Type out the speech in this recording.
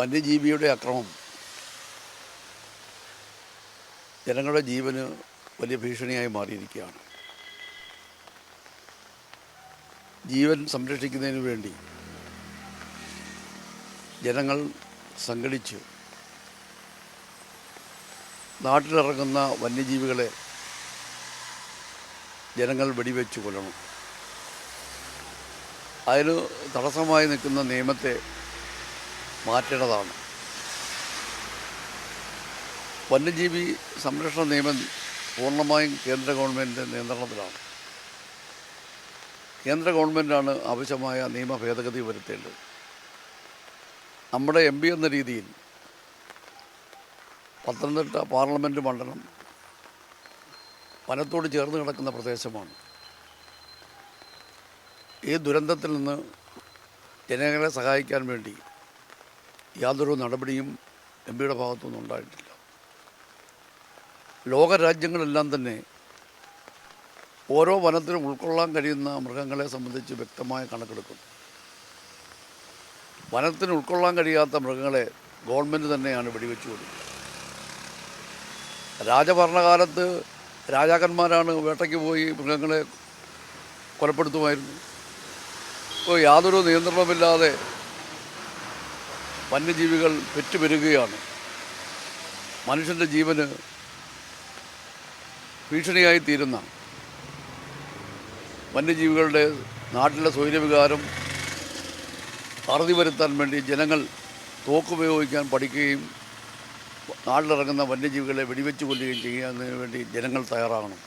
വന്യജീവിയുടെ അക്രമം. ജനങ്ങളുടെ ജീവന് വലിയ ഭീഷണിയായി മാറിയിരിക്കുകയാണ്. ജീവൻ സംരക്ഷിക്കുന്നതിന് വേണ്ടി ജനങ്ങൾ സംഘടിച്ച് നാട്ടിലിറങ്ങുന്ന വന്യജീവികളെ ജനങ്ങൾ വെടിവെച്ച് കൊല്ലണം. അതിന് തടസ്സമായി നിൽക്കുന്ന നിയമത്തെ മാറ്റേണ്ടതാണ്. വന്യജീവി സംരക്ഷണ നിയമം പൂർണമായും കേന്ദ്ര ഗവൺമെന്റ് നിയന്ത്രണത്തിലാണ്. കേന്ദ്ര ഗവൺമെന്റാണ് ആവശ്യമായ നിയമ ഭേദഗതി വരുത്തേണ്ടത്. നമ്മുടെ എം പി എന്ന രീതിയിൽ പത്തനംതിട്ട പാർലമെന്റ് മണ്ഡലം വനത്തോട് ചേർന്ന് കിടക്കുന്ന പ്രദേശമാണ്. ഈ ദുരന്തത്തിൽ നിന്ന് ജനങ്ങളെ സഹായിക്കാൻ വേണ്ടി യാതൊരു നടപടിയും എം പിയുടെ ഭാഗത്തുനിന്നും ഉണ്ടായിട്ടില്ല. ലോകരാജ്യങ്ങളെല്ലാം തന്നെ ഓരോ വനത്തിലും ഉൾക്കൊള്ളാൻ കഴിയുന്ന മൃഗങ്ങളെ സംബന്ധിച്ച് വ്യക്തമായ കണക്കെടുക്കുന്നു. വനത്തിന് ഉൾക്കൊള്ളാൻ കഴിയാത്ത മൃഗങ്ങളെ ഗവൺമെന്റ് തന്നെയാണ് വെടിവെച്ചു കൊടുക്കുന്നത് രാജഭരണകാലത്ത് രാജാക്കന്മാരാണ് വേട്ടയ്ക്ക് പോയി മൃഗങ്ങളെ കൊലപ്പെടുത്തുമായിരുന്നു. ഇപ്പോൾ യാതൊരു നിയന്ത്രണമില്ലാതെ വന്യജീവികൾ പെറ്റുപെരുകയാണ് മനുഷ്യന്റെ ജീവന് ഭീഷണിയായി തീരുന്ന വന്യജീവികളുടെ നാട്ടിലെ സ്വൈര്യവികാരം അറുതി വരുത്താൻ വേണ്ടി ജനങ്ങൾ തോക്കുപയോഗിക്കാൻ പഠിക്കുകയും നാട്ടിലിറങ്ങുന്ന വന്യജീവികളെ വെടിവെച്ച് കൊല്ലുകയും ചെയ്യുന്നതിന് വേണ്ടി ജനങ്ങൾ തയ്യാറാകണം